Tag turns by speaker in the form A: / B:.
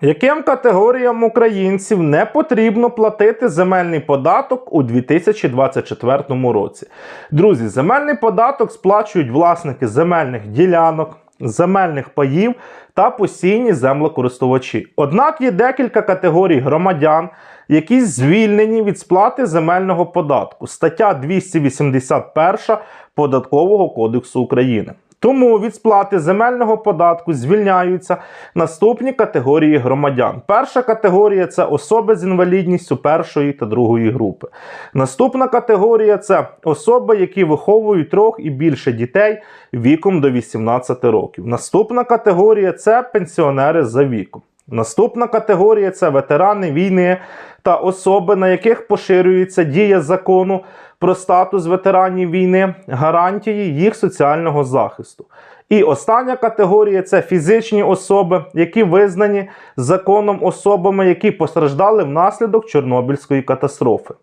A: Яким категоріям українців не потрібно платити земельний податок у 2024 році? Друзі, земельний податок сплачують власники земельних ділянок, земельних паїв та постійні землекористувачі. Однак є декілька категорій громадян, які звільнені від сплати земельного податку. Стаття 281 Податкового кодексу України. Тому від сплати земельного податку звільняються наступні категорії громадян. Перша категорія це особи з інвалідністю першої та другої групи. Наступна категорія це особи, які виховують трьох і більше дітей віком до 18 років. Наступна категорія це пенсіонери за віком. Наступна категорія це ветерани війни та особи, на яких поширюється дія закону про статус ветеранів війни, гарантії їх соціального захисту. І остання категорія це фізичні особи, які визнані законом особами, які постраждали внаслідок Чорнобильської катастрофи.